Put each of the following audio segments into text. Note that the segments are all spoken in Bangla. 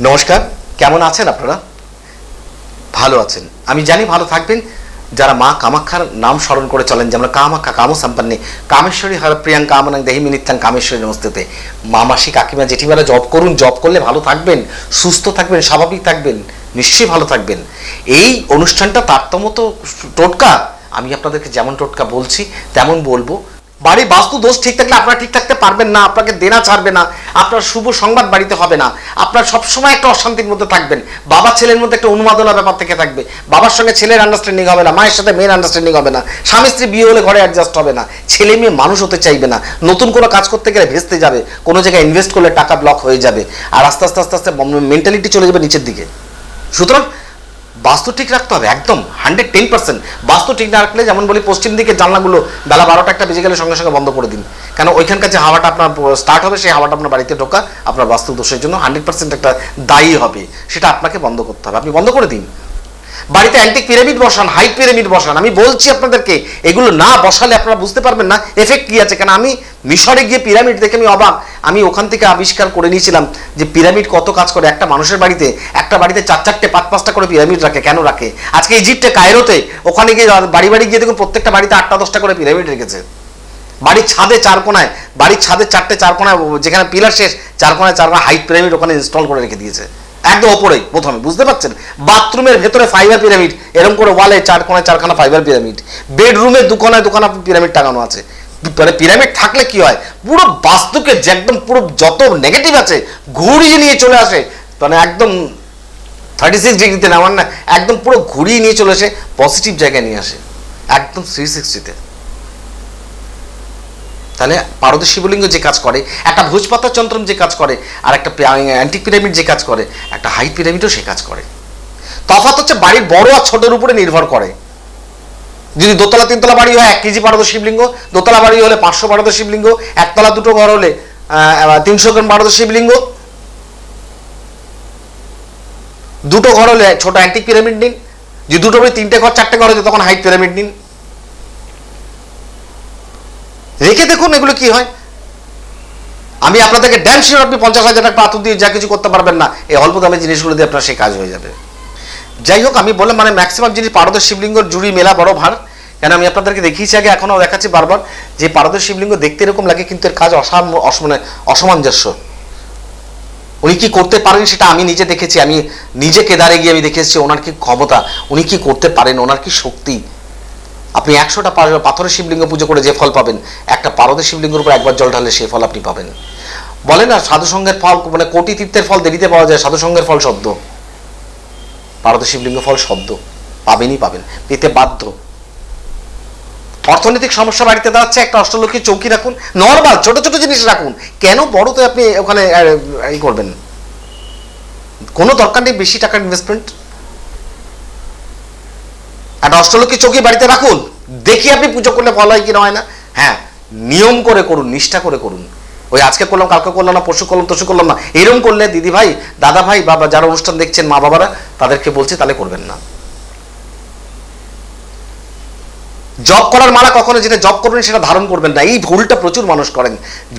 নমস্কার, কেমন আছেন আপনারা? ভালো আছেন। আমি জানি ভালো থাকবেন। যারা মা কামাক্ষার নাম স্মরণ করে চলেন যেমন কামাক্ষা কাম সম্পন্নে কামেশ্বরী হর প্রিয়াঙ্কা কামনাং দেহি মিনিত্যাং কামেশ্বরী নমস্তেতে। মা, মাসি, কাকিমা, জেঠিমারা জব করুন জব করলে ভালো থাকবেন, সুস্থ থাকবেন, স্বাভাবিক থাকবেন, নিশ্চয়ই ভালো থাকবেন। এই অনুষ্ঠানটা তারতম্য তো টোটকা। আমি আপনাদেরকে যেমন টোটকা বলছি, তেমন বলব। বাড়ির বাস্তু দোষ ঠিক থাকলে আপনারা ঠিক থাকতে পারবেন না, আপনাকে দেনা ছাড়বে না, আপনার শুভ সংবাদ বাড়িতে হবে না। আপনার সবসময় একটা অশান্তির মধ্যে থাকবেন। বাবা ছেলের মধ্যে একটা উন্মাদনা ব্যাপার থেকে থাকবে। বাবার সঙ্গে ছেলের আন্ডারস্ট্যান্ডিং হবে না, মায়ের সাথে মেয়ের আন্ডারস্ট্যান্ডিং হবে না। স্বামী স্ত্রী বিয়ে হলে ঘরে অ্যাডজাস্ট হবে না। ছেলে মেয়ে মানুষ হতে চাইবে না। নতুন কোনো কাজ করতে গেলে ভেস্তে যাবে। কোনো জায়গায় ইনভেস্ট করলে টাকা ব্লক হয়ে যাবে। আর আস্তে আস্তে আস্তে আস্তে মেন্টালিটি চলে যাবে নিচের দিকে। সুতরাং বাস্তু ঠিক রাখতে হবে, একদম হান্ড্রেড টেন পার্সেন্ট বাস্তু ঠিক না রাখলে, যেমন বলি পশ্চিম দিকে জানলাগুলো বেলা বারোটা একটা বেজে গেলে সঙ্গে সঙ্গে বন্ধ করে দিন। কেন ওইখানকার যে হাওয়াটা আপনার স্টার্ট হবে, সেই হাওয়াটা আপনার বাড়িতে ঢোকা, আপনার বাস্তু দোষের জন্য হান্ড্রেড পার্সেন্ট একটা দায়ী হবে। সেটা আপনাকে বন্ধ করতে হবে। আপনি বন্ধ করে দিন। বাড়িতে অ্যান্টিক পিরামিড বসান হাইট পিরামিড বসান। আমি বলছি আপনাদেরকে, এগুলো না বসালে আপনারা বুঝতে পারবেন না এফেক্ট কি আছে। কেন আমি মিশরে গিয়ে পিরামিড দেখে আমি অবাক। আমি ওখান থেকে আবিষ্কার করে নিয়েছিলাম যে পিরামিড কত কাজ করে। একটা মানুষের বাড়িতে, একটা বাড়িতে চার চারটে পাঁচ পাঁচটা করে পিরামিড রাখে। কেন রাখে? আজকে ইজিপ্টে, কায়রোতে, ওখানে গিয়ে বাড়ি বাড়ি গিয়ে দেখুন প্রত্যেকটা বাড়িতে আটটা দশটা করে পিরামিড রেখেছে। বাড়ির ছাদে চার কোনায়, বাড়ির ছাদে চারটে চার কোনায়, যেখানে পিলার শেষ, চার কোনায় চার কোনায় হাইট পিরামিড ওখানে ইনস্টল করে রেখে দিয়েছে। একদম ওপরেই প্রথমে, বুঝতে পারছেন? বাথরুমের ভেতরে ফাইবার পিরামিড এরকম করে ওয়ালে চার কোনায় চারখানা ফাইবার পিরামিড বেডরুমে দুকোনায় দুখানা পিরামিড টাঙানো আছে। মানে পিরামিড থাকলে কি হয়? পুরো বাস্তুকে যে একদম পুরো যত নেগেটিভ আছে, ঘুরিয়ে নিয়ে চলে আসে। মানে একদম থার্টি সিক্স ডিগ্রিতে নেওয়ার না, একদম পুরো ঘুরিয়ে নিয়ে চলে আসে পজিটিভ জায়গায় নিয়ে আসে। একদম থ্রি সিক্সটিতে তাহলে পারদ শিবলিঙ্গ যে কাজ করে, একটা ভোজপাতা যন্ত্রম যে কাজ করে, আর একটা অ্যান্টিক পিরামিড যে কাজ করে, একটা হাইট পিরামিডও সে কাজ করে। তফাৎ হচ্ছে বাড়ির বড় আর ছোটোর উপরে নির্ভর করে। যদি দোতলা, তিনতলা বাড়ি হয়, এক কেজি পারদ শিবলিঙ্গ, দোতলা বাড়ি হলে পাঁচশো পারদ শিবলিঙ্গ, একতলা দুটো ঘর হলে তিনশো গ্রাম পারদ শিবলিঙ্গ। দুটো ঘর হলে ছোট অ্যান্টিক পিরামিড নিন। যদি দুটো বাড়ি তিনটে ঘর, চারটে ঘর হচ্ছে তখন হাইট পিরামিড নিন। রেখে দেখুন এগুলো কি হয়। আমি আপনাদেরকে ড্যাম শিওর আপনি পঞ্চাশ হাজার টাকা পাথর দিয়ে যা কিছু করতে পারবেন না। এই অল্প দামে জিনিসগুলো দিয়ে আপনার সেই কাজ হয়ে যাবে। যাই হোক, আমি বললাম মানে ম্যাক্সিমাম জিনিস পারদ শিবলিঙ্গর জুড়ি, মেলা, বড় ভার কেন আমি আপনাদেরকে দেখিয়েছি আগে, এখনও দেখাচ্ছি বারবার যে পারদ শিবলিঙ্গ দেখতে এরকম লাগে, কিন্তু এর কাজ অসাম, অস- মানে অসামঞ্জস্য। উনি কি করতে পারেন সেটা আমি নিজে দেখেছি। আমি নিজে কেদারে গিয়ে আমি দেখেছি ওনার কি ক্ষমতা, উনি কি করতে পারেন, ওনার কি শক্তি? আপনি একশোটা পাথরের শিবলিঙ্গ পুজো করে যে ফল পাবেন, একটা পারদের শিবলিঙ্গের উপর একবার জল ঢালে সেই ফল আপনি পাবেন। বলে না, সাধুসঙ্গের ফল মানে কোটি তীর্থের ফল দেরিতে পাওয়া যায়, সাধুসঙ্গের ফল শব্দ। পারদ শিবলিঙ্গ ফল শব্দ, পাবেনই পাবেন, পেতে বাধ্য। অর্থনৈতিক সমস্যা বাড়িতে দাঁড়াচ্ছে, একটা অষ্টলক্ষী চৌকি রাখুন, নর্মাল, ছোট ছোট জিনিস রাখুন। কেন বড়তে আপনি ওখানে ই করবেন? কোনো দরকার নেই বেশি টাকার ইনভেস্টমেন্ট একটা অষ্টলক্ষী চৌকি বাড়িতে রাখুন। দেখি আপনি পুজো করলে ফল হয় কি না হয় না? হ্যাঁ নিয়ম করে করুন, নিষ্ঠা করে করুন। ওই আজকে করলাম, কালকে করলাম না, পরশু করলাম, তরশু করলাম না। এরকম করলে দিদি ভাই, দাদা ভাই বাবা যারা অনুষ্ঠান দেখছেন মা বাবারা, তাদেরকে বলছি তাহলে করবেন না। জব করার মালা কখনো যেটা জব করবেন, সেটা ধারণ করবেন না। এই ভুলটা প্রচুর মানুষ করেন।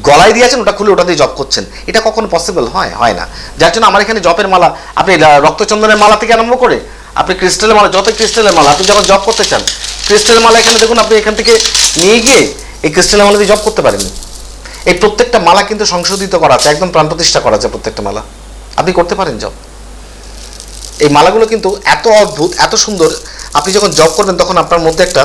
গলায় দিয়েছেন, ওটা খুলে ওটা দিয়ে জব করছেন। এটা কখনো পসিবল হয় হয় না। যার জন্য আমার এখানে জবের মালা, আপনি রক্তচন্দনের মালা থেকে আরম্ভ করে আপনি ক্রিস্টালের মালা, যত ক্রিস্টালের মালা, আপনি যখন জব করতে চান ক্রিস্টালের মালা এখানে দেখুন, আপনি এখান থেকে নিয়ে গিয়ে এই ক্রিস্টালের মালা দিয়ে জব করতে পারেন এই প্রত্যেকটা মালা কিন্তু সংশোধিত করা আছে, একদম প্রাণ প্রতিষ্ঠা করা আছে প্রত্যেকটা মালা। আপনি করতে পারেন জব এই মালাগুলো কিন্তু এত অদ্ভুত, এত সুন্দর, আপনি যখন জব করবেন, তখন আপনার মধ্যে একটা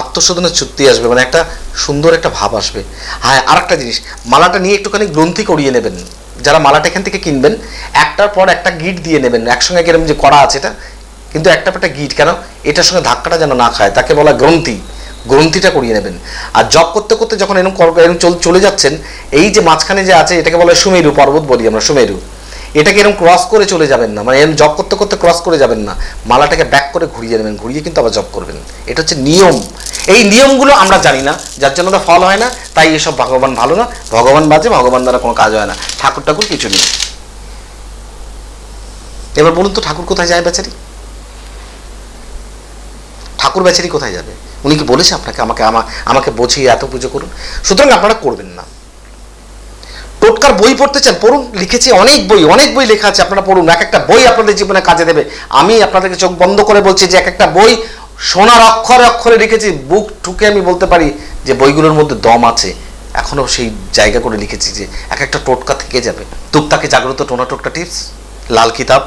আত্মশোধনের চুক্তি আসবে মানে একটা সুন্দর একটা ভাব আসবে। হ্যাঁ আর একটা জিনিস, মালাটা নিয়ে একটুখানি গ্রন্থি করিয়ে নেবেন। যারা মালাটা এখান থেকে কিনবেন, একটার পর একটা গিট দিয়ে নেবেন, একসঙ্গে কিরম যে করা আছে এটা কিন্তু একটা একটা গিট, কেন? এটার সঙ্গে ধাক্কাটা যেন না খায়, তাকে বলা গ্রন্থি। গ্রন্থিটা করিয়ে নেবেন। আর জব করতে করতে যখন এরকম এরকম চল- যাচ্ছেন, এই যে মাঝখানে যে আছে, এটাকে বলা সুমেরু, পর্বত বলি আমরা, সুমেরু। এটাকে এরকম ক্রস করে চলে যাবেন না মানে এরকম জব করতে করতে ক্রস করে যাবেন না। মালাটাকে ব্যাক করে ঘুরিয়ে নেবেন, ঘুরিয়ে কিন্তু আবার জব করবেন। এটা হচ্ছে নিয়ম। এই নিয়মগুলো আমরা জানি না, যার জন্য ওটা ফল হয় না, তাই এসব ভগবান ভালো না। ভগবান বাজে, ভগবান দ্বারা কোনো কাজ হয় না। ঠাকুর ঠাকুর কিছু নেই। এবার বলুন তো, ঠাকুর কোথায় যায় বেচারি? ঠাকুর বেচারি কোথায় যাবে? উনি কি বলেছে আপনাকে? আমাকে আমাকে বোঝিয়ে এত পুজো করুন? সুতরাং আপনারা করবেন না। টোটকার বই পড়তে চান, পড়ুন, লিখেছি অনেক বই অনেক বই লেখা আছে, আপনারা পড়ুন। এক একটা বই আপনাদের জীবনে কাজে দেবে। আমি আপনাদেরকে চোখ বন্ধ করে বলছি যে এক একটা বই সোনার অক্ষরে অক্ষরে লিখেছি, বুক ঠুকে আমি বলতে পারি যে বইগুলোর মধ্যে দম আছে। এখনও সেই জায়গা করে লিখেছি যে এক একটা টোটকা থেকে যাবে। টুকটাকে জাগ্রত টোনা টোটকা টিপস, লাল কিতাব,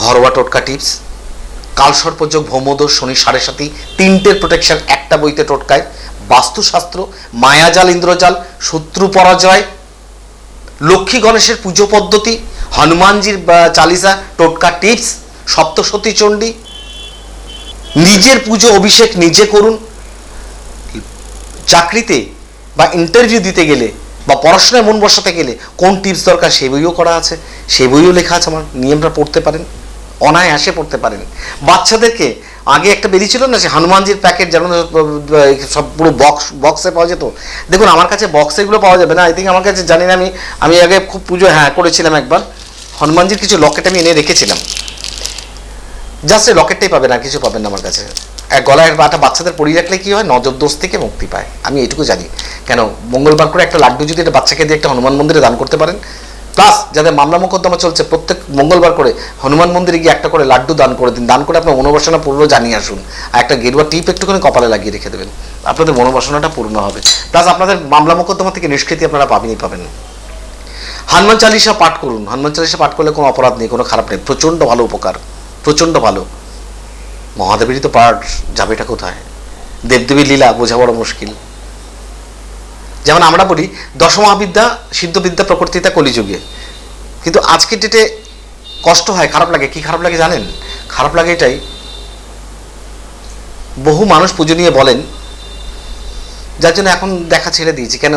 ঘরোয়া টোটকা টিপস কালসর্পযোগ ভৌমদোষ শনি সাড়ে সাথী তিনটের প্রোটেকশন একটা বইতে টোটকায়। বাস্তুশাস্ত্র, মায়াজাল, ইন্দ্রজাল শত্রু পরাজয় লক্ষ্মী গণেশের পুজো পদ্ধতি, হনুমানজির চালিসা, টোটকা টিপস, সপ্তসতী চণ্ডী, নিজের পুজো অভিষেক নিজে করুন। চাকরিতে বা ইন্টারভিউ দিতে গেলে বা পড়াশোনায় মন বসাতে গেলে কোন টিপস দরকার, সে বইও করা আছে। সে বইও লেখা আছে, আমার নিয়মটা পড়তে পারেন। অনায়াসে পড়তে পারেন। বাচ্চাদেরকে আগে একটা বেরিয়ে ছিল না, সে হনুমানজির প্যাকেট যেমন সব পুরো বক্স বক্সে পাওয়া যেত। দেখুন, আমার কাছে বক্সে এগুলো পাওয়া যাবে না। আই থিঙ্ক আমার কাছে, জানি না আমি আমি আগে খুব পুজো হ্যাঁ করেছিলাম একবার। হনুমানজির কিছু লকেট আমি এনে রেখেছিলাম। জাস্ট এই লকেটটাই পাবেন, আর কিছু পাবেন না আমার কাছে। গলায় একটা বাচ্চাদের পরিয়ে রাখলে কী হয়? নজর দোষ থেকে মুক্তি পায়। আমি এটুকু জানি। কেন, মঙ্গলবার করে একটা লাড্ডু যদি একটা বাচ্চাকে দিয়ে একটা হনুমান মন্দিরে দান করতে পারেন প্লাস যাদের মামলা মোকদ্দমা চলছে, প্রত্যেক মঙ্গলবার করে হনুমান মন্দিরে গিয়ে একটা করে লাড্ডু দান করে দিন। দান করে আপনার মনোবাসনা পূর্ণ জানিয়ে আসুন। আর একটা গেরুয়া টিপ একটুখানি কপালে লাগিয়ে রেখে দেবেন। আপনাদের মনোবাসনাটা পূর্ণ হবে। প্লাস আপনাদের মামলা মোকদ্দমা থেকে নিষ্কৃতি আপনারা পাবেনই পাবেন। হনুমান চালিসা পাঠ করুন। হনুমান চালিসা পাঠ করলে কোনো অপরাধ নেই, কোনো খারাপ নেই। প্রচণ্ড ভালো উপকার। প্রচণ্ড ভালো। মহাদেবেরই তো পাঠ যাবে এটা কোথায়? দেবদেবীর লীলা, বোঝা বড় মুশকিল। যেমন আমরা বলি দশমহাবিদ্যা, সিদ্ধবিদ্যা প্রকৃতিতা কলিযুগে। কিন্তু আজকের ডেটে কষ্ট হয়, খারাপ লাগে। কি খারাপ লাগে জানেন? খারাপ লাগে এটাই। বহু মানুষ পুজো নিয়ে বলেন, যার জন্য এখন দেখা ছেড়ে দিয়েছি। কেন?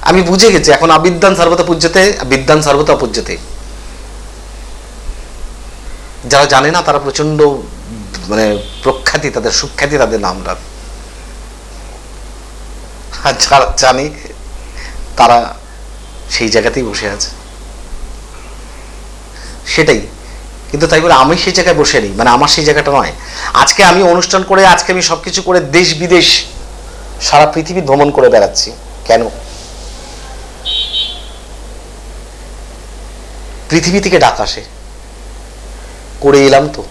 আমি বুঝে গেছি, এখন আবিদ্যান সর্বতা পূজ্যতে, বিদ্যান সর্বতা পূজ্যতে যারা জানে না, তারা প্রচণ্ড মানে প্রখ্যাতি, তাদের সুখ্যাতি, তাদের আর যারা জানে, তারা সেই জায়গাতেই বসে আছে। সেটাই। কিন্তু তাই বলে আমি সেই জায়গায় বসে নেই মানে আমার সেই জায়গাটা নয়। আজকে আমি অনুষ্ঠান করে, আজকে আমি সবকিছু করে দেশ বিদেশ, সারা পৃথিবী ভ্রমণ করে বেড়াচ্ছি। কেন? পৃথিবী থেকে ডাক আসে। করে এলাম তো।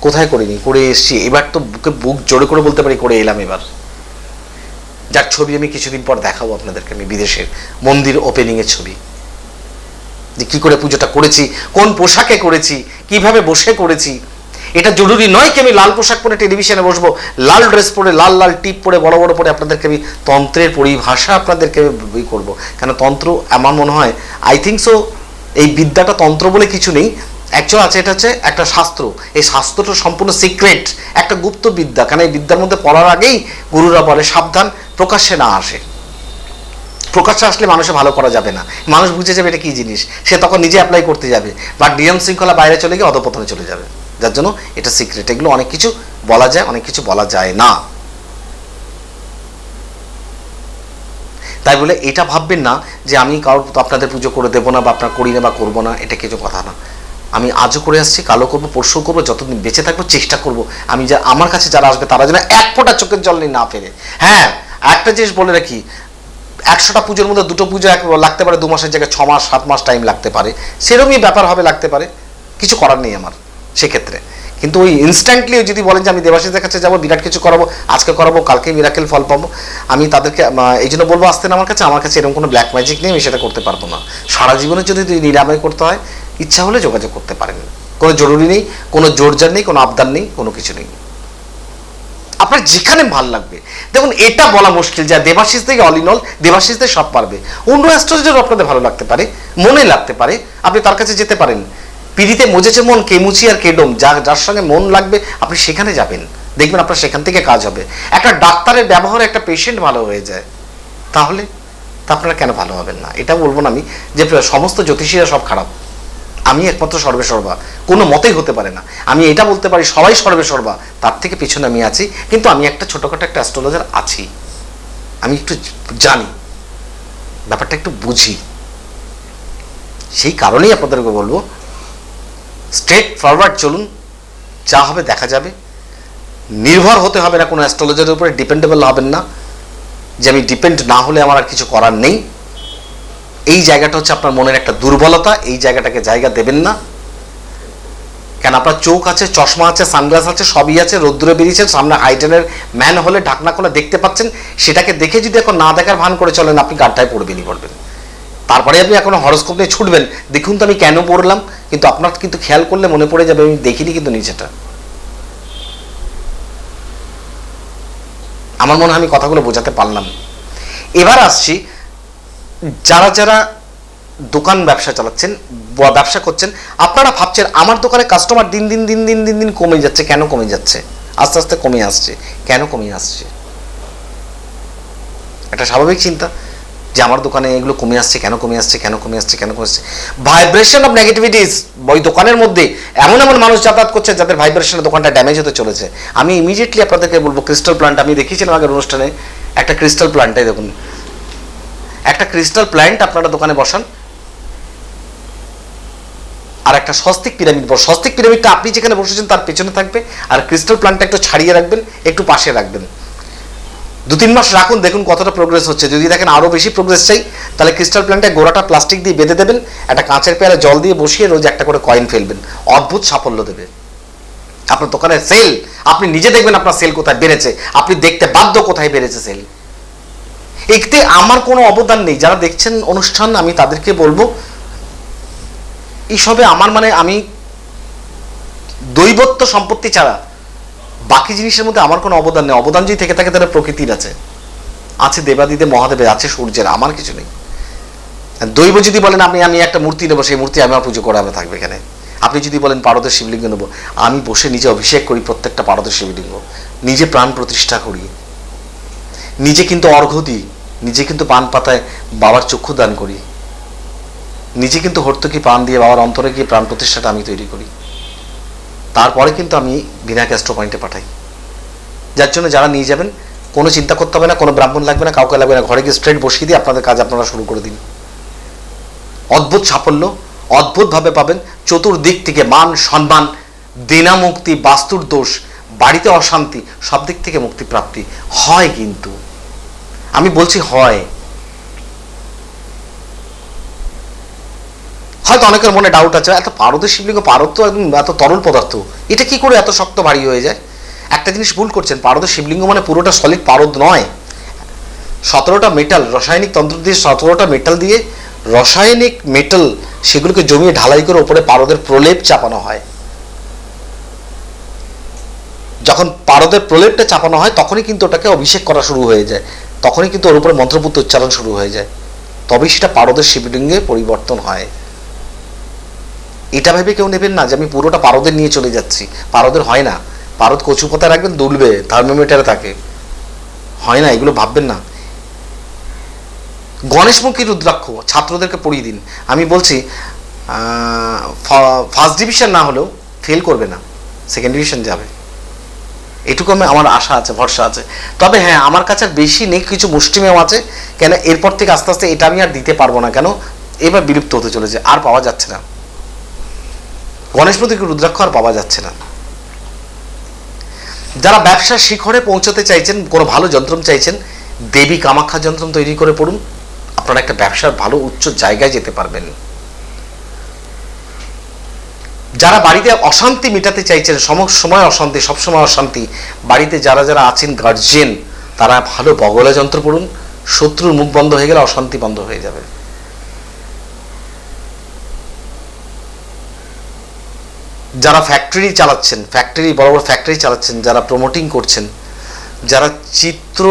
কোথায় করিনি? করে এসছি। এবার তো বুকে বুক জোরে করে বলতে পারি, করে এলাম এবার। যার ছবি আমি কিছুদিন পর দেখাবো আপনাদেরকে, আমি বিদেশের মন্দির ওপেনিং এর ছবি। যে কি করে পুজোটা করেছি, কোন পোশাকে করেছি, কীভাবে বসে করেছি, এটা জরুরি নয় কি আমি লাল পোশাক পরে টেলিভিশনে বসবো, লাল ড্রেস পরে, লাল লাল টিপ পরে, বড় বড় পরে আপনাদেরকে আমি তন্ত্রের পরিভাষা আপনাদেরকে আমি করব। কেন তন্ত্র আমার মনে হয়? আই থিঙ্ক সো এই বিদ্যাটা তন্ত্র বলে কিছু নেই। অ্যাকচুয়াল আছে, এটা হচ্ছে একটা শাস্ত্র। এই শাস্ত্রটা সম্পূর্ণ সিক্রেট একটা গুপ্ত বিদ্যা। কারণ এই বিদ্যার মধ্যে পড়ার আগেই গুরুরা বলে, সাবধান, প্রকাশ্যে না আসে। প্রকাশ্যে আসলে মানুষে ভালো করা যাবে না। মানুষ বুঝে যাবে এটা কি জিনিস। সে তখন নিজে অ্যাপ্লাই করতে যাবে। বা নিয়ম শৃঙ্খলা বাইরে চলে গিয়ে অধপতনে চলে যাবে। যার জন্য এটা সিক্রেট এগুলো অনেক কিছু বলা যায়, অনেক কিছু বলা যায় না। তাই বলে এটা ভাববেন না যে আমি কারোর আপনাদের পুজো করে দেবো না বা আপনার করি না বা করব না, এটা কিছু কথা না। আমি আজও করে আসছি কালো করব পরশু করব, যতদিন বেঁচে থাকব, চেষ্টা করব। আমি যা, আমার কাছে যারা আসবে, তারা যেন এক ফোঁটা চোখের জল নিয়ে না ফেরে। হ্যাঁ একটা জিনিস বলে রাখি, একশোটা পুজোর মধ্যে দুটো পুজো এক লাগতে পারে, দু মাসের জায়গায়, ছ মাস, সাত মাস টাইম লাগতে পারে। সেরকমই ব্যাপার হবে, লাগতে পারে। কিছু করার নেই আমার সেক্ষেত্রে। কিন্তু ওই ইনস্ট্যান্টলি যদি বলেন যে আমি দেবাশিসের কাছে যাব, বিরাট কিছু করাবো, আজকে করাবো, কালকে মিরাকেল ফল পাবো, আমি তাদেরকে এই জন্য বলব, আসতে না আমার কাছে আমার কাছে এরকম কোনো ব্ল্যাক ম্যাজিক নেই, আমি সেটা করতে পারব না। সারা জীবনে যদি নিরাময় করতে হয় ইচ্ছা হলে যোগাযোগ করতে পারেন। কোনো জরুরি নেই, কোনো জোরজার নেই, কোনো আবদার নেই, কোনো কিছু নেই। আপনার যেখানে ভালো লাগবে। দেখুন, এটা বলা মুশকিল যে দেবাশিস থেকে অল ইন অল দেবাশিসদের সব পারবে। অন্য অ্যাস্ট্রোলজারও আপনাদের ভালো লাগতে পারে, মনে লাগতে পারে। আপনি তার কাছে যেতে পারেন। পিড়িতে মজেছে মন কেমুচি আর কেডম যা, যার সঙ্গে মন লাগবে, আপনি সেখানে যাবেন। দেখবেন আপনার সেখান থেকে কাজ হবে। একটা ডাক্তারের ব্যবহারে একটা পেশেন্ট ভালো হয়ে যায়। তাহলে তা আপনারা কেন ভালো হবেন না? এটা বলব না আমি যে সমস্ত জ্যোতিষীরা সব খারাপ। আমি একমাত্র সর্বেসর্বা কোনো মতেই হতে পারে না। আমি এটা বলতে পারি, সবাই সর্বেসর্বা তার থেকে পিছনে আমি আছি, কিন্তু আমি একটা ছোটোখাটো একটা অ্যাস্ট্রোলজার আছি। আমি একটু জানি, ব্যাপারটা একটু বুঝি। সেই কারণেই আপনাদেরকে বলব স্ট্রেট ফরওয়ার্ড চলুন, যা হবে দেখা যাবে। নির্ভর হতে হবে না কোনো অ্যাস্ট্রোলজারের উপরে ডিপেন্ডেবল হবেন না। যে আমি ডিপেন্ড না হলে আমার আর কিছু করার নেই। এই জায়গাটা হচ্ছে আপনার মনের একটা দুর্বলতা, এই জায়গাটাকে জায়গা দেবেন না। কেন? আপনার চোখ আছে, চশমা আছে, সানগ্লাস আছে, সবই আছে, রোদ্দুরে বেরিয়েছেন, সামনে হাইটেনের ম্যান হলে ঢাকনা খোলা দেখতে পাচ্ছেন। সেটাকে দেখে যদি এখন না দেখার ভান করে চলেন, আপনি গাড্ডায় পড়বেনই পড়বেন। তারপরে আপনি এখন হরস্কোপ নিয়ে ছুটবেন। দেখুন তো আমি কেন পড়লাম, কিন্তু আপনার কিন্তু খেয়াল করলে মনে পড়ে যাবে, আমি দেখিনি কিন্তু নিচেটা। আমার মনে হয় আমি কথাগুলো বোঝাতে পারলাম। এবার আসছি যারা যারা দোকান ব্যবসা চালাচ্ছেন ব্যবসা করছেন, আপনারা ভাবছেন, আমার দোকানে কাস্টমার দিন দিন দিন দিন দিন দিন কমে যাচ্ছে, কেন কমে যাচ্ছে? আস্তে আস্তে কমে আসছে। কেন কমে আসছে? একটা স্বাভাবিক চিন্তা যে আমার দোকানে এগুলো কমে আসছে, কেন কমে আসছে, কেন কমে আসছে, কেন কমে আসছে? ভাইব্রেশন অফ নেগেটিভিটিস ওই দোকানের মধ্যে এমন এমন মানুষ যাতায়াত করছে যাদের ভাইব্রেশনের দোকানটা ড্যামেজ হতে চলেছে। আমি ইমিডিয়েটলি আপনাদেরকে বলব ক্রিস্টাল প্লান্ট আমি দেখিয়েছিলাম আগের অনুষ্ঠানে, একটা ক্রিস্টাল প্ল্যান্টটাই দেখুন। একটা ক্রিস্টাল প্ল্যান্ট আপনারা দোকানে বসান। আর একটা স্বস্তিক পিরামিড বস সস্তিক পিরামিডটা আপনি যেখানে বসেছেন তার পেছনে থাকবে। আর ক্রিস্টাল প্ল্যান্টটা একটু ছাড়িয়ে রাখবেন, একটু পাশে রাখবেন। দু তিন মাস রাখুন, দেখুন কতটা প্রোগ্রেস হচ্ছে। যদি দেখেন আরও বেশি প্রোগ্রেস চাই, তাহলে ক্রিস্টাল প্ল্যান্টে গোড়াটা প্লাস্টিক দিয়ে বেঁধে দেবেন, একটা কাঁচের পেয়ারে জল দিয়ে বসিয়ে রোজ একটা করে কয়েন ফেলবেন। অদ্ভুত সাফল্য দেবে। আপনার দোকানের সেল আপনি নিজে দেখবেন আপনার সেল কোথায় বেড়েছে। আপনি দেখতে বাধ্য কোথায় বেড়েছে সেল এতে আমার কোনো অবদান নেই। যারা দেখছেন অনুষ্ঠান, আমি তাদেরকে বলব এইসবে আমার মানে আমি দৈবত্ব সম্পত্তি ছাড়া বাকি জিনিসের মধ্যে আমার কোনো অবদান নেই। অবদান যদি থেকে থাকে তাহলে প্রকৃতির আছে। আছে দেবাদিদে মহাদেবের, আছে সূর্যের, আমার কিছু নেই। দৈব যদি বলেন আপনি আমি একটা মূর্তি নেব, সেই মূর্তি আমার পুজো করে আমি থাকবে এখানে। আপনি যদি বলেন পারদের শিবলিঙ্গ নেব, আমি বসে নিজে অভিষেক করি প্রত্যেকটা পারদের শিবলিঙ্গ। নিজে প্রাণ প্রতিষ্ঠা করি। নিজে কিন্তু অর্ঘ্য দিই। নিজে কিন্তু পান পাতায় বাবার চক্ষু দান করি। নিজে কিন্তু হর্তকি পান দিয়ে বাবার অন্তরে গিয়ে প্রাণ প্রতিষ্ঠাটা আমি তৈরি করি। তারপরে কিন্তু আমি বিনা ক্যাস্ট্রো পয়েন্টে পাঠাই। যার জন্য যারা নিয়ে যাবেন, কোনো চিন্তা করতে হবে না, কোনো ব্রাহ্মণ লাগবে না, কাউকে লাগবে না। ঘরে গিয়ে স্ট্রেট বসিয়ে দিয়ে আপনাদের কাজ আপনারা শুরু করে দিন। অদ্ভুত সাফল্য, অদ্ভুতভাবে পাবেন। চতুর্দিক থেকে মান, সম্মান দেনা মুক্তি বাস্তুর দোষ, বাড়িতে অশান্তি সব দিক থেকে মুক্তি প্রাপ্তি। হয় কিন্তু। আমি বলছি হয়। হয়তো অনেকের মনে ডাউট আছে, এত পারদের শিবলিঙ্গ, পারদ তো একদম এত তরল পদার্থ, এটা কি করে এত শক্ত ভারী হয়ে যায়? একটা জিনিস ভুল করছেন পারদের শিবলিঙ্গ মানে পুরোটা সলিড পারদ নয়। সতেরোটা মেটাল রাসায়নিক তন্ত্র দিয়ে সতেরোটা মেটাল দিয়ে রাসায়নিক মেটাল সেগুলোকে জমিয়ে ঢালাই করে ওপরে পারদের প্রলেপ চাপানো হয়। যখন পারদের প্রলেপটা চাপানো হয়, তখনই কিন্তু ওটাকে অভিষেক করা শুরু হয়ে যায়। তখনই কিন্তু ওর উপরে মন্ত্রপুত্র উচ্চারণ শুরু হয়ে যায়। তবেই সেটা পারদের শিবলিঙ্গে পরিবর্তন হয়। এটা ভেবে কেউ নেবেন না যে আমি পুরোটা পারদের নিয়ে চলে যাচ্ছি। পারদের হয় না। পারদ কচু পাতা রাখবেন দুলবে, থার্মোমিটারে থাকে। হয় না, এগুলো ভাববেন না। গণেশমুখী রুদ্রাক্ষ, ছাত্রদেরকে পড়িয়ে দিন। আমি বলছি ফার্স্ট ডিভিশন না হলেও ফেল করবে না। সেকেন্ড ডিভিশন যাবে। এটুকু আমি আমার আশা আছে, ভরসা আছে। তবে হ্যাঁ আমার কাছে বেশি নেই, কিছু মুষ্টিমেয় আছে। কেন এরপর থেকে আস্তে আস্তে এটা আমি আর দিতে পারব না। কেন? এবার বিলুপ্ত হতে চলেছে, আর পাওয়া যাচ্ছে না। গণেশ প্রতীক রুদ্রাক্ষ আর পাওয়া যাচ্ছে না। যারা ব্যবসার শিখরে পৌঁছতে চাইছেন, কোনো ভালো যন্ত্রম চাইছেন, দেবী কামাখ্যা যন্ত্রম তৈরি করে পড়ুন। আপনারা একটা ব্যবসার ভালো, উচ্চ জায়গায় যেতে পারবেন। যারা বাড়িতে অশান্তি মেটাতে চাইছেন সময় অশান্তি সবসময় অশান্তি, বাড়িতে যারা যারা আছেন গার্জেন তারা ভালো বগলা যন্ত্র পড়ুন, শত্রুর মুখ বন্ধ হয়ে গেলে অশান্তি বন্ধ হয়ে যাবে। যারা ফ্যাক্টরি চালাচ্ছেন ফ্যাক্টরি বড় বড় ফ্যাক্টরি চালাচ্ছেন, যারা প্রমোটিং করছেন, যারা চিত্র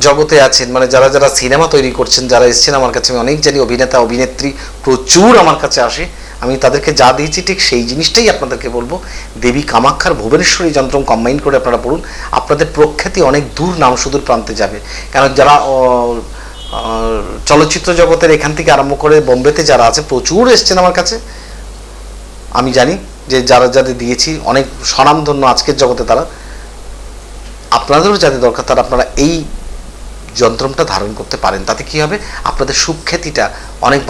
জগতে আছেন মানে যারা যারা সিনেমা তৈরি করছেন, যারা এসছেন, আমার কাছে আমি অনেক জানি, অভিনেতা, অভিনেত্রী, প্রচুর আমার কাছে আসে আমি তাদেরকে যা দিয়েছি, ঠিক সেই জিনিসটাই আপনাদেরকে বলব। দেবী কামাক্ষার ভুবনেশ্বরী যন্ত্রম কম্বাইন করে আপনারা পড়ুন। আপনাদের প্রখ্যাতি অনেক দূর নাম সুদূর প্রান্তে যাবে। কারণ যারা চলচ্চিত্র জগতের এখান থেকে আরম্ভ করে বোম্বেতে যারা আছে, প্রচুর এসছেন আমার কাছে। আমি জানি যে যারা যাদের দিয়েছি, অনেক স্বনামধন্য আজকের জগতে তারা। আপনাদেরও যাদের দরকার, তারা আপনারা এই যন্ত্রমটা ধারণ করতে পারেন, তাতে কি হবে? আপনাদের সুখ্যাতিটা অনেক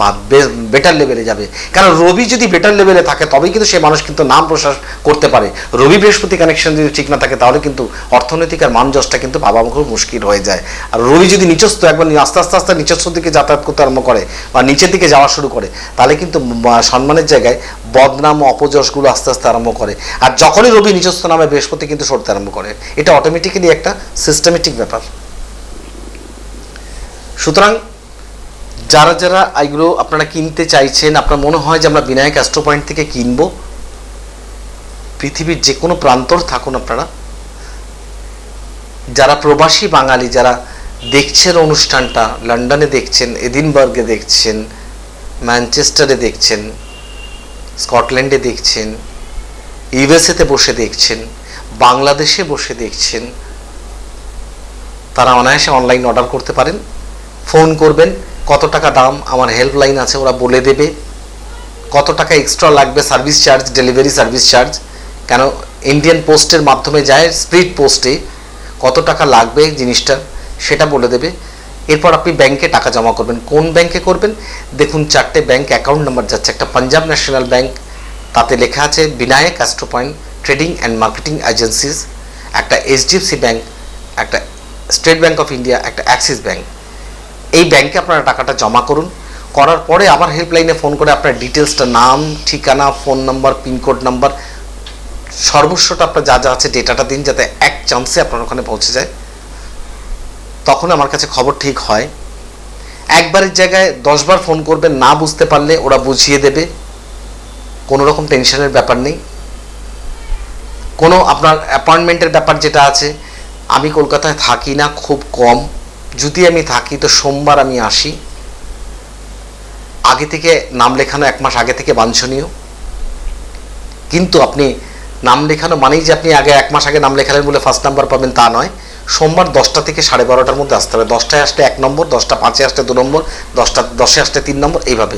বেটার লেভেলে যাবে। কারণ রবি যদি বেটার লেভেলে থাকে, তবেই কিন্তু সে মানুষ কিন্তু নাম প্রসার করতে পারে। রবি বৃহস্পতি কানেকশন যদি ঠিক না থাকে, তাহলে কিন্তু অর্থনৈতিক আর মান যশটা কিন্তু বাবা খুব মুশকিল হয়ে যায়। আর রবি যদি নিচস্থ একবার আস্তে আস্তে আস্তে নিচস্থ দিকে যাতায়াত করতে আরম্ভ করে বা নিচের দিকে যাওয়া শুরু করে, তাহলে কিন্তু সম্মানের জায়গায় বদনাম, অপযশগুলো আস্তে আস্তে আরম্ভ করে। আর যখনই রবি নিচস্থ নামে বৃহস্পতি কিন্তু সরতে আরম্ভ করে, এটা অটোমেটিক্যালি একটা সিস্টেমেটিক ব্যাপার। সুতরাং যারা যারা এগুলো আপনারা কিনতে চাইছেন, আপনার মনে হয় যে আমরা বিনায়ক অ্যাস্ট্রো পয়েন্ট থেকে কিনবো, পৃথিবীর যে কোনো প্রান্তর থাকুন আপনারা। যারা প্রবাসী বাঙালি, যারা দেখছেন অনুষ্ঠানটা, লন্ডনে দেখছেন এদিনবার্গে দেখছেন, ম্যানচেস্টারে দেখছেন, স্কটল্যান্ডে দেখছেন, ইউএসএতে বসে দেখছেন, বাংলাদেশে বসে দেখছেন, তারা অনায়াসে অনলাইন অর্ডার করতে পারেন। ফোন করবেন, কত টাকা দাম, আমার হেল্পলাইন আছে, ওরা বলে দেবে। কত টাকা এক্সট্রা লাগবে service charge delivery service charge কেন ইন্ডিয়ান পোস্টের মাধ্যমে যায় স্পিড পোস্টে কত টাকা লাগবে জিনিসটা, সেটা বলে দেবে। এরপর আপনি ব্যাংকে টাকা জমা করবেন। কোন ব্যাংকে করবেন? দেখুন, চারটে ব্যাংক অ্যাকাউন্ট নাম্বার যাচ্ছে। একটা পাঞ্জাব ন্যাশনাল ব্যাংক তাতে লেখা আছে Vinayak astro point trading and marketing agencies একটা এইচডিএফসি ব্যাংক একটা স্টেট ব্যাংক অফ ইন্ডিয়া একটা অ্যাক্সিস ব্যাংক এই ব্যাংকে আপনারা টাকাটা জমা করুন। করার পরে আবার হেল্পলাইনে ফোন করে আপনার ডিটেলসটা নাম, ঠিকানা ফোন নাম্বার পিনকোড নাম্বার সর্বস্বটা আপনার যা যা আছে ডেটাটা দিন যাতে এক চান্সে আপনার ওখানে পৌঁছে যায়। তখন আমার কাছে খবর ঠিক হয়। একবারের জায়গায় দশবার ফোন করবেন, না বুঝতে পারলে ওরা বুঝিয়ে দেবে। কোনো রকম টেনশনের ব্যাপার নেই। কোনো আপনার অ্যাপয়েন্টমেন্টের ব্যাপার যেটা আছে, আমি কলকাতায় থাকি না, খুব কম। যদি আমি থাকি, তো সোমবার আমি আসি। আগে থেকে নাম লেখানো এক মাস আগে থেকে বাঞ্ছনীয়। কিন্তু আপনি নাম লেখানো মানেই যে আপনি আগে এক মাস আগে নাম লেখালেন বলে ফার্স্ট নাম্বার পাবেন তা নয়। সোমবার দশটা থেকে সাড়ে বারোটার মধ্যে আসতে হবে। দশটায় আসতে এক নম্বর, দশটা পাঁচে আসতে দু নম্বর, দশটা, দশে আসতে তিন নম্বর, এইভাবে।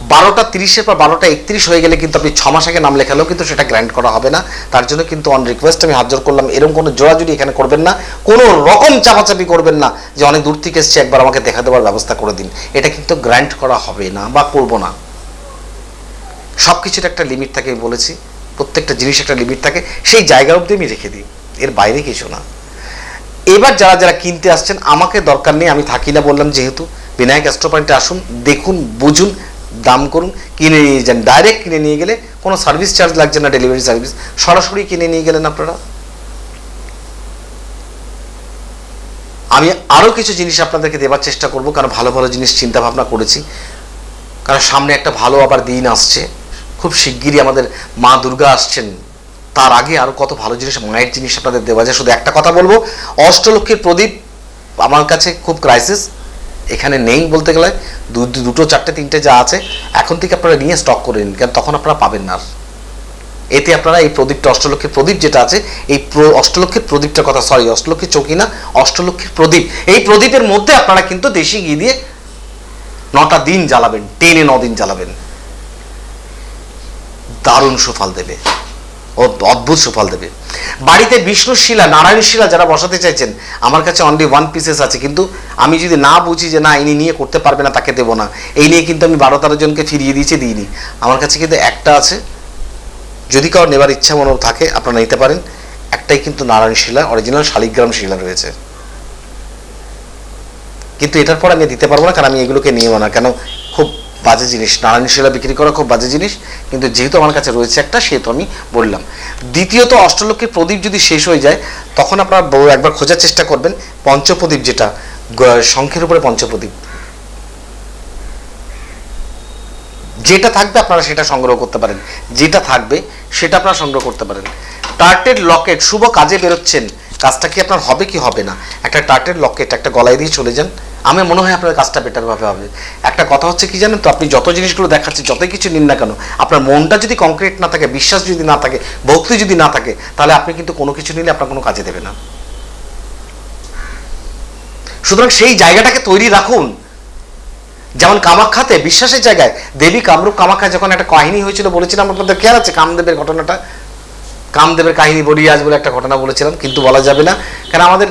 বারোটা তিরিশের পর বারোটা একত্রিশ হয়ে গেলে কিন্তু আপনি ছ মাস আগে নাম লেখালেও কিন্তু সেটা গ্র্যান্ড করা হবে না। তার জন্য কিন্তু অন রিকোয়েস্ট আমি হাজার করলাম। এরকম কোনো জোড়াজুড়ি এখানে করবেন না। কোনো রকম চাপাচাপি করবেন না যে অনেক দূর থেকে এসছে, একবার আমাকে দেখা দেওয়ার ব্যবস্থা করে দিন। এটা কিন্তু গ্র্যান্ট করা হবে না বা করব না। সব কিছুর একটা লিমিট থাকে আমি বলেছি। প্রত্যেকটা জিনিস একটা লিমিট থাকে। সেই জায়গা অবধি আমি রেখে দিই। এর বাইরে কিছু না। এবার যারা যারা কিনতে আসছেন, আমাকে দরকার নেই, আমি থাকি না বললাম যেহেতু। বিনায়ক অ্যাস্ট্রো পয়েন্টে আসুন, দেখুন, বুঝুন। দাম করুন, কিনে নিয়ে যান ডাইরেক্ট কিনে নিয়ে গেলে কোনো সার্ভিস চার্জ লাগছে না ডেলিভারি সার্ভিস সরাসরি কিনে নিয়ে গেলেন আপনারা। আমি আরও কিছু জিনিস আপনাদেরকে দেওয়ার চেষ্টা করব, কারণ ভালো ভালো জিনিস চিন্তা ভাবনা করেছি। কারণ সামনে একটা ভালো আবার দিন আসছে। খুব শিগগিরই আমাদের মা দুর্গা আসছেন। তার আগে আরও কত ভালো জিনিস, মায়ের জিনিস আপনাদের দেওয়া যায়। শুধু একটা কথা বলব অষ্টলক্ষীর প্রদীপ আমার কাছে খুব ক্রাইসিস এখানে নেই বলতে গেলে দুটো, চারটে, তিনটে যা আছে, এখন থেকে আপনারা নিয়ে স্টক করে নিন, কারণ তখন আপনারা পাবেন না। এতে আপনারা এই প্রদীপটা অষ্টলক্ষীর প্রদীপ যেটা আছে, এই অষ্টলক্ষীর প্রদীপটার কথা সরি অষ্টলক্ষীর চৌকি না অষ্টলক্ষীর প্রদীপ, এই প্রদীপের মধ্যে আপনারা কিন্তু দেশি ঘি দিয়ে নটা দিন জ্বালাবেন, টেনে ন দিন জ্বালাবেন দারুণ সুফল দেবে অদ্ভুত সুফল দেবে। বাড়িতে বিষ্ণু শিলা, নারায়ণ শিলা যারা বসাতে চাইছেন, আমার কাছে অনলি ওয়ান পিসেস আছে, কিন্তু আমি যদি না বুঝি যে না, ইনি নিয়ে করতে পারবে না, তাকে দেবো না। এই নিয়ে কিন্তু আমি বারো তেরো জনকে ফিরিয়ে দিয়েছি, দিইনি। আমার কাছে কিন্তু একটা আছে। যদি কারও নেবার ইচ্ছা মনে থাকে, আপনারা নিতে পারেন। একটাই কিন্তু নারায়ণ শিলা অরিজিনাল শালিগ্রাম শিলা রয়েছে। কিন্তু এটার পর আমি দিতে পারব না, কারণ আমি এগুলোকে নিয়েও না, কেন খুব বাজে জিনিস। নারায়ণ শিলা বিক্রি করা খুব বাজে জিনিস, কিন্তু যেহেতু আমার কাছে রয়েছে একটা, সেহেতু আমি বললাম। দ্বিতীয়ত অষ্টলক্ষের প্রদীপ যদি শেষ হয়ে যায়, তখন আপনারা একবার খোঁজার চেষ্টা করবেন, পঞ্চপ্রদীপ যেটা শঙ্খের উপরে পঞ্চপ্রদীপ। যেটা থাকবে আপনারা সেটা সংগ্রহ করতে পারেন। যেটা থাকবে, সেটা আপনারা সংগ্রহ করতে পারেন। টার্টের লকেট, শুভ কাজে বেরোচ্ছেন। কাজটা কি আপনার হবে কি হবে না? একটা টার্টের লকেট, একটা গলায় দিয়ে চলে যান। আমার মনে হয় আপনার কাজটা বেটারভাবে হবে। একটা কথা হচ্ছে কি জানেন তো, আপনি যত জিনিসগুলো দেখাচ্ছেন, যতই কিছু নিন না কেন, আপনার মনটা যদি কংক্রিট না থাকে, বিশ্বাস যদি না থাকে, ভক্তি যদি না থাকে, তাহলে আপনি কিন্তু কোনো কিছু নিলে আপনার কোনো কাজে দেবে না। সুতরাং সেই জায়গাটাকে তৈরি রাখুন। যেমন কামাখ্যাতে, বিশ্বাসের জায়গায়, দেবী কামরূপ কামাখ্যা যখন একটা কাহিনী হয়েছিল, বলেছিলাম আপনাদের, খেয়াল আছে কামদেবের ঘটনাটা? কামদেবের কাহিনী বলি আজ বলে একটা ঘটনা বলেছিলাম, কিন্তু বলা যাবে না। কারণ আমাদের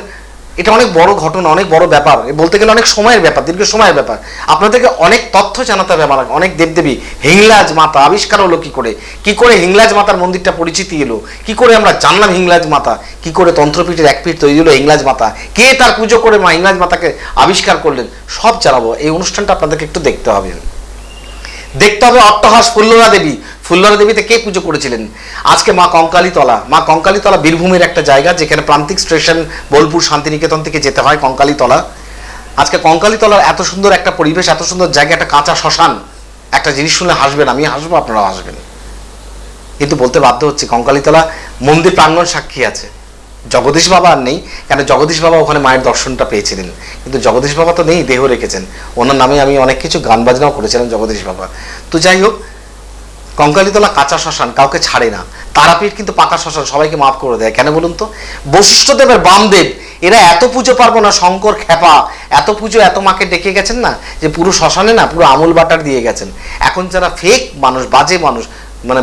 এটা অনেক বড় ঘটনা, অনেক বড় ব্যাপার। বলতে গেলে অনেক সময়ের ব্যাপার, দীর্ঘ সময়ের ব্যাপার। আপনাদেরকে অনেক তথ্য জানাতে হবে আমার অনেক দেবদেবী। হিংলাজ মাতা, আবিষ্কার হলো কি করে? কি করে হিংলাজ মাতার মন্দিরটা পরিচিতি এলো? কি করে আমরা জানলাম হিংলাজ মাতা? কি করে তন্ত্রপীঠের এক পিঠ তৈরি হলো হিংলাজ মাতা? কে তার পুজো করে মা হিংলাজ মাতাকে আবিষ্কার করলেন? সব জানাব। এই অনুষ্ঠানটা আপনাদেরকে একটু দেখতে হবে। দেখতে হবে অট্টহাস ফুল্লরা দেবী। ফুল্লরা দেবীতে কে পুজো করেছিলেন? আজকে মা কঙ্কালীতলা। মা কঙ্কালীতলা বীরভূমের একটা জায়গা, যেখানে প্রান্তিক স্টেশন বোলপুর শান্তিনিকেতন থেকে যেতে হয় কঙ্কালীতলা। আজকে কঙ্কালীতলার এত সুন্দর একটা পরিবেশ, এত সুন্দর জায়গা, একটা কাঁচা শ্মশান, একটা জিনিস শুনলে হাসবেন। আমি হাসবো, আপনারাও হাসবেন। কিন্তু বলতে বাধ্য হচ্ছে, কঙ্কালীতলা মন্দির প্রাঙ্গণ সাক্ষী আছে। জগদীশ বাবা আর নেই, কেন জগদীশ বাবা ওখানে মায়ের দর্শনটা পেয়েছিলেন। কিন্তু জগদীশ বাবা তো নেই, দেহ রেখেছেন। ওনার নামে আমি অনেক কিছু গান বাজনাও করেছিলাম জগদীশ বাবা। তো যাই হোক কঙ্কালীতলা কাঁচা শ্মশান, কাউকে ছাড়ে না। তারাপীঠ কিন্তু পাকা শ্মশান, সবাইকে মাফ করে দেয়। কেন বলুন তো? বশিষ্ঠদেবের বামদেব, এরা এত পুজো পারব না শঙ্কর খেপা, এত পুজো এত মাকে ডেকে গেছেন না, যে পুরো শ্মশানে না পুরো আমুল বাটার দিয়ে গেছেন। এখন যারা ফেক মানুষ, বাজে মানুষ মানে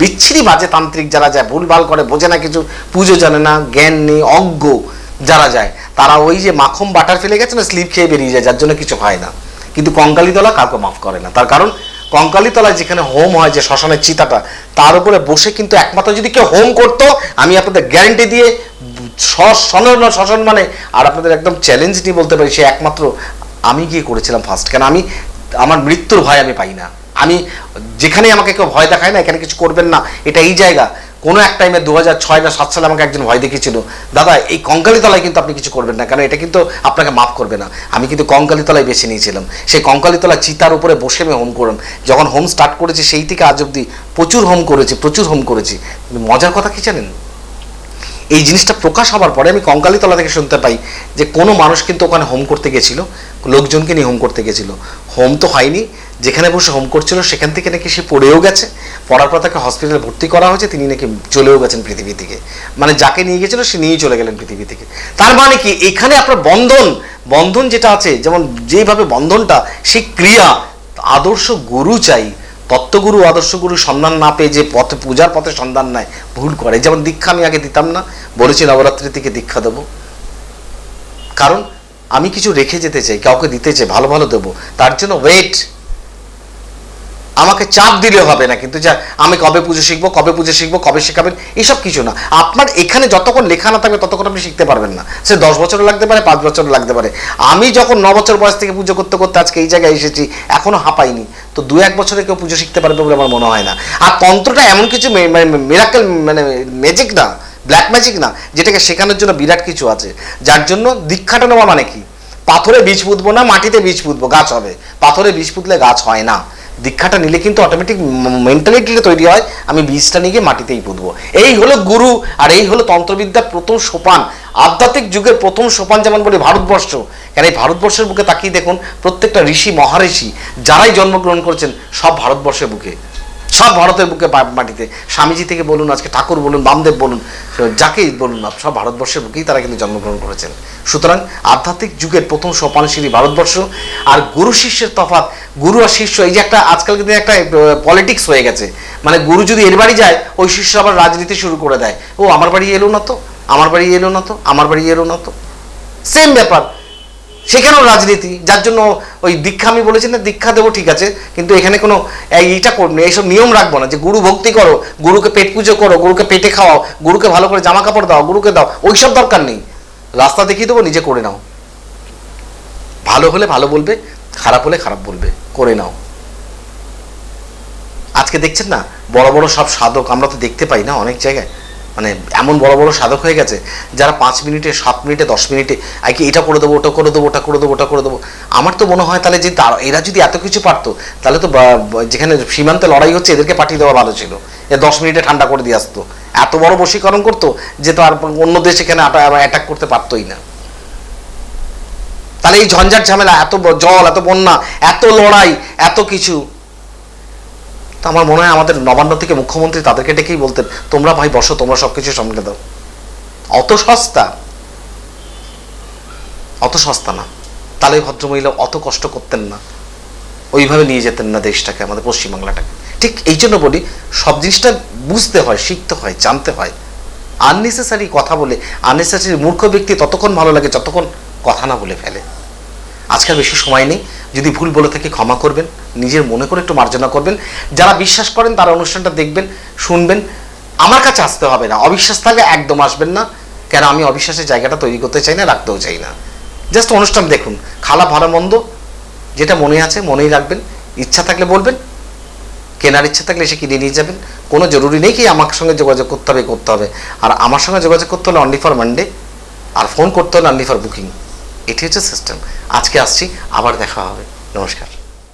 বিচ্ছিরি বাজে তান্ত্রিক যারা যায়, ভুলভাল করে, বোঝে না কিছু, পুজো জানে না, জ্ঞান নেই, অজ্ঞ যারা যায়, তারা ওই যে মাখন বাটার ফেলে গেছে না, স্লিপ খেয়ে বেরিয়ে যায়, যার জন্য কিছু হয় না। কিন্তু কঙ্কালীতলা কাউকে মাফ করে না। তার কারণ কঙ্কালীতলায় যেখানে হোম হয়, যে শ্মশানের চিতাটা, তার উপরে বসে কিন্তু একমাত্র যদি কেউ হোম করতো, আমি আপনাদের গ্যারেন্টি দিয়ে শ্মশান শ্মশান মানে আর আপনাদের একদম চ্যালেঞ্জ নিয়ে বলতে পারি, সে একমাত্র আমি গিয়ে করেছিলাম ফার্স্ট কেন আমি, আমার মৃত্যুর ভয় আমি পাই না। আমি যেখানে আমাকে কেউ ভয় দেখায় না, এখানে কিছু করবেন না, এটা এই জায়গা। কোনো এক টাইমে দু হাজার ছয় না সাত সালে আমাকে একজন ভয় দেখিয়েছিল, দাদা, এই কঙ্কালীতলায় কিন্তু আপনি কিছু করবেন না কারণ এটা কিন্তু আপনাকে মাফ করবে না। আমি কিন্তু কঙ্কালীতলায় বেছে নিয়েছিলাম। সেই কঙ্কালিতলা চিতার উপরে বসে আমি হোম করলাম। যখন হোম স্টার্ট করেছি, সেই থেকে আজ অব্দি প্রচুর হোম করেছি, প্রচুর হোম করেছি। মজার কথা কি জানেন? এই জিনিসটা প্রকাশ হওয়ার পরে আমি কঙ্কালীতলা থেকে শুনতে পাই যে কোনো মানুষ কিন্তু ওখানে হোম করতে গেছিল, লোকজনকে নিয়ে হোম করতে গেছিল। হোম তো হয়নি যেখানে বসে হোম করছিল, সেখান থেকে নাকি সে পড়েও গেছে। পড়ার পর তাকে হসপিটালে ভর্তি করা হয়েছে, তিনি নাকি চলেও গেছেন পৃথিবী থেকে। মানে যাকে নিয়ে গেছিল, সে নিয়েই চলে গেলেন পৃথিবী থেকে। তার মানে কি? এখানে আপনার বন্ধন বন্ধন যেটা আছে, যেমন যেভাবে বন্ধনটা সেই ক্রিয়া, আদর্শ গুরু চাই। তত্ত্বগুরু আদর্শ গুরু সন্ধান না পেয়ে যে পথে, পূজার পথে সন্ধান নেয় ভুল করে। যেমন দীক্ষা আমি আগে দিতাম না, বলেছি নবরাত্রি থেকে দীক্ষা দেবো। কারণ, আমি কিছু রেখে যেতে চাই, কাউকে দিতে চাই, ভালো ভালো দেবো। তার জন্য ওয়েট আমাকে চাপ দিলে হবে না, কিন্তু যা, আমি কবে পুজো শিখব, কবে পুজো শিখব, কবে শেখাবেন এইসব কিছু না। আপনার এখানে যতক্ষণ লেখা না থাকবে, ততক্ষণ আপনি শিখতে পারবেন না। সে দশ বছরও লাগতে পারে, পাঁচ বছরও লাগতে পারে। আমি যখন ন বছর বয়স থেকে পুজো করতে করতে আজকে এই জায়গায় এসেছি, এখনও হাঁপাইনি। তো দু এক বছরে কেউ পুজো শিখতে পারবে বলে আমার মনে হয় না। আর তন্ত্রটা এমন কিছু মানে মেরাকেল মানে ম্যাজিক না ব্ল্যাক ম্যাজিক না, যেটাকে শেখানোর জন্য বিরাট কিছু আছে। যার জন্য দীক্ষাটা নেওয়া মানে কি? পাথরে বীজ পুঁতবো না, মাটিতে বীজ পুঁতবো, গাছ হবে। পাথরে বীজ পুঁতলে গাছ হয় না। দীক্ষাটা নিলে কিন্তু অটোমেটিক মেন্টালিটিটা তৈরি হয়, আমি বীজটা নিয়ে মাটিতেই পুঁতবো। এই হলো গুরু, আর এই হলো তন্ত্রবিদ্যার প্রথম সোপান। আধ্যাত্মিক যুগের প্রথম সোপান যেমন বলি ভারতবর্ষ। কেন এই ভারতবর্ষের বুকে তাকিয়ে দেখুন, প্রত্যেকটা ঋষি, মহাঋষি যারাই জন্মগ্রহণ করেছেন, সব ভারতবর্ষের বুকে। সব ভারতের বুকে মাটিতে। স্বামীজি থেকে বলুন, আজকে ঠাকুর বলুন, বামদেব বলুন যাকেই বলুন আপ- সব ভারতবর্ষের বুকেই তারা কিন্তু জন্মগ্রহণ করেছেন। সুতরাং আধ্যাত্মিক যুগের প্রথম সোপান সিঁড়ি ভারতবর্ষ, আর গুরু শিষ্যের তফাৎ গুরু আর শিষ্য এই যে একটা আজকাল কিন্তু একটা পলিটিক্স হয়ে গেছে। মানে গুরু যদি এর বাড়ি যায় ওই শিষ্য আবার রাজনীতি শুরু করে দেয়। ও আমার বাড়ি এলো না তো আমার বাড়ি এলো না তো আমার বাড়ি এলো না তো। সেম ব্যাপার। সেখানেও রাজনীতি যার জন্য ওই দীক্ষা আমি বলেছি না দীক্ষা দেবো ঠিক আছে কিন্তু এখানে কোনো এই এইটা করব না, এইসব নিয়ম রাখব না যে গুরু ভক্তি করো গুরুকে পেট পুজো করো গুরুকে পেটে খাওয়াও গুরুকে ভালো করে জামা কাপড় দাও গুরুকে দাও ওইসব দরকার নেই। রাস্তা দেখিয়ে দেবো নিজে করে নাও। ভালো হলে ভালো বলবে খারাপ হলে খারাপ বলবে, করে নাও। আজকে দেখছেন না, বড় বড় সব সাধক, আমরা তো দেখতে পাই না অনেক জায়গায় মানে এমন বড় বড় সাধক হয়ে গেছে, যারা পাঁচ মিনিটে, সাত মিনিটে, দশ মিনিটে কি এটা করে দেবো, ওটা করে দেবো, ওটা করে দেবো, ওটা করে দেবো, আমার তো মনে হয় তাহলে যে তার, এরা যদি এত কিছু পারতো, তাহলে তো যেখানে সীমান্তে লড়াই হচ্ছে, এদেরকে পাঠিয়ে দেওয়া ভালো ছিল। এ দশ মিনিটে ঠান্ডা করে দিয়ে আসতো। এত বড় বশীকরণ করতো যে তো আর অন্য দেশ এখানে অ্যাটাক করতে পারতোই না। তাহলে এই ঝঞ্ঝাট ঝামেলা, এত জল, এত বন্যা, এত লড়াই, এত কিছু। তো আমার মনে হয় আমাদের নবান্ন থেকে মুখ্যমন্ত্রী তাদেরকে ডেকেই বলতেন, তোমরা ভাই বসো, তোমরা সব কিছু সামলে দাও। অত সস্তা? অত সস্তা না। তাহলে ভদ্রমহিলা অত কষ্ট করতেন না। ওইভাবে নিয়ে যেতেন না দেশটাকে, আমাদের পশ্চিমবাংলাটাকে। ঠিক এই জন্য বলি, সব জিনিসটা বুঝতে হয়, শিখতে হয়, জানতে হয়। আননেসেসারি কথা বলে আননেসেসারি মূর্খ ব্যক্তি ততক্ষণ ভালো লাগে, যতক্ষণ কথা না বলে ফেলে। আজকাল বেশি সময় নেই। যদি ভুল বলে থাকি ক্ষমা করবেন, নিজের মনে করে একটু মার্জনা করবেন। যারা বিশ্বাস করেন, তারা অনুষ্ঠানটা দেখবেন, শুনবেন। আমার কাছে আসতে হবে না। অবিশ্বাস থাকলে একদম আসবেন না। কেন? আমি অবিশ্বাসের জায়গাটা তৈরি করতে চাই না, রাখতেও চাই না। জাস্ট অনুষ্ঠান দেখুন। খালা ভালো মন্দ। যেটা মনে আছে, মনেই রাখবেন। ইচ্ছা থাকলে বলবেন। কেনার ইচ্ছা থাকলে এসে কিনে নিয়ে যাবেন। কোনো জরুরি নেই কি আমার সঙ্গে যোগাযোগ করতে হবে করতে হবে। আর আমার সঙ্গে যোগাযোগ করতে হলে অনলি ফর মানডে আর ফোন করতে হলে অনলি ফর বুকিং এটি হচ্ছে সিস্টেম আজকে আসছি আবার দেখা হবে। নমস্কার।